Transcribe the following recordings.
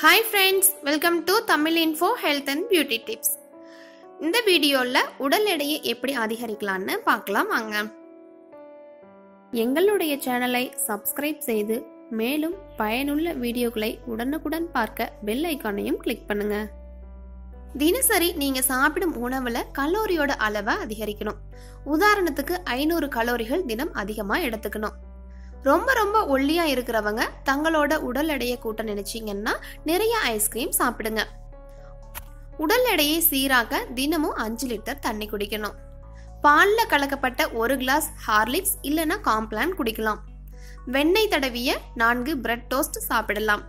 Hi friends welcome to Tamil info health and beauty tips இந்த வீடியோவில் உடல் எடையை எப்படி அதிகரிக்கலாம்னு பார்க்கலாம் வாங்க. எங்களுடைய சேனலை சப்ஸ்கிரைப் செய்து மேலும் பயனுள்ள வீடியோக்களை உடனுக்குடன் பார்க்க பெல் ஐக்கானையும் கிளிக் பண்ணுங்க. தினசரி நீங்க சாப்பிடும் உணவுல கலோரியோட அளவை அதிகரிக்கணும். உதாரணத்துக்கு ஐநூறு கலோரிகள் தினம் அதிகமா எடுத்துக்கணும். ரொம்ப ரொம்ப ஒல்லியா இருக்கிறவங்க தங்களோட உடல் எடையை கூட்ட நினைச்சீங்கன்னா நிறைய ஐஸ்கிரீம் சாப்பிடுங்க. உடல் எடையை சீராக்க தினமும் அஞ்சு லிட்டர் தண்ணி குடிக்கணும். பாலில் கலக்கப்பட்ட ஒரு கிளாஸ் ஹார்லிக்ஸ் இல்லைன்னா காம்ப்ளான் குடிக்கலாம். வெண்ணெய் தடவிய நான்கு பிரெட் டோஸ்ட் சாப்பிடலாம்.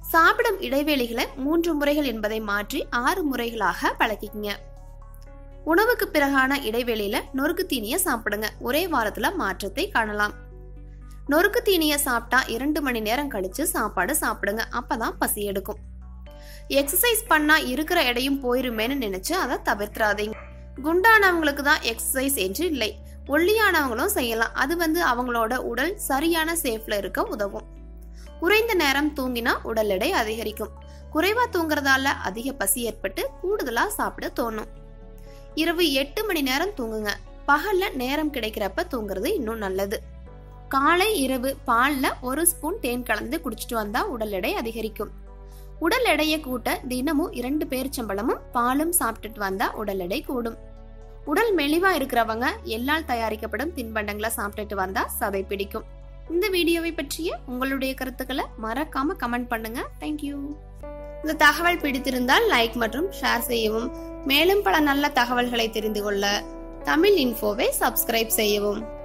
சாப்பிடும் இடைவேளைகளை மூன்று முறைகள் என்பதை மாற்றி ஆறு முறைகளாக பழக்கிக்கங்க. உணவுக்கு பிறகான இடைவேளையில நொறுக்கு தீனிய சாப்பிடுங்க. ஒரே வாரத்துல மாற்றத்தை காணலாம். நொறுக்கு தீனியை சாப்பிட்டா இரண்டு மணி நேரம் கழிச்சு சாப்பாடு சாப்பிடுங்க. அப்பதான் பசி எடுக்கும். எக்ஸசைஸ் பண்ணா இருக்கிற எடையும் போயிருமேன்னு நினைச்சு அதை தவிர்த்துறாதீங்க குண்டானவங்களுக்கு தான் எக்ஸசைஸ் என்று இல்லை. ஒல்லியானவங்களும் செய்யலாம். அது வந்து அவங்களோட உடல் சரியான சேஃப்ல இருக்க உதவும். குறைந்த நேரம் தூங்கினா உடல் எடை அதிகரிக்கும். குறைவா தூங்குறதால அதிக பசி ஏற்பட்டு கூடுதலா சாப்பிட தோணும். இரவு எட்டு மணி நேரம் தூங்குங்க. பகல்ல நேரம் கிடைக்கிறப்ப தூங்குறது இன்னும் நல்லது. காலை இரவு பாலில் ஒரு ஸ்பூன் தேன் கலந்து குடிச்சிட்டு வந்தா உடல் எடை அதிகரிக்கும். உடல் எடையை கூட்ட தினமும் இரண்டு பேரிச்சம்பழமும் பாலும் சாப்பிட்டுட்டு வந்தா உடல் எடை கூடும். உடல் மெலிவா இருக்கிறவங்க எல்லால் தயாரிக்கப்படும் தின்பண்டங்களை சாப்பிட்டுட்டு வந்தா சதை பிடிக்கும். இந்த வீடியோவை பற்றிய உங்களுடைய கருத்துக்களை மறக்காம கமெண்ட் பண்ணுங்க. தேங்க்யூ இந்த தகவல் பிடித்திருந்தால் லைக் மற்றும் ஷேர் செய்யவும். மேலும் பல நல்ல தகவல்களை தெரிந்து கொள்ள தமிழ் இன்ஃபோவை சப்ஸ்கிரைப் செய்யவும்.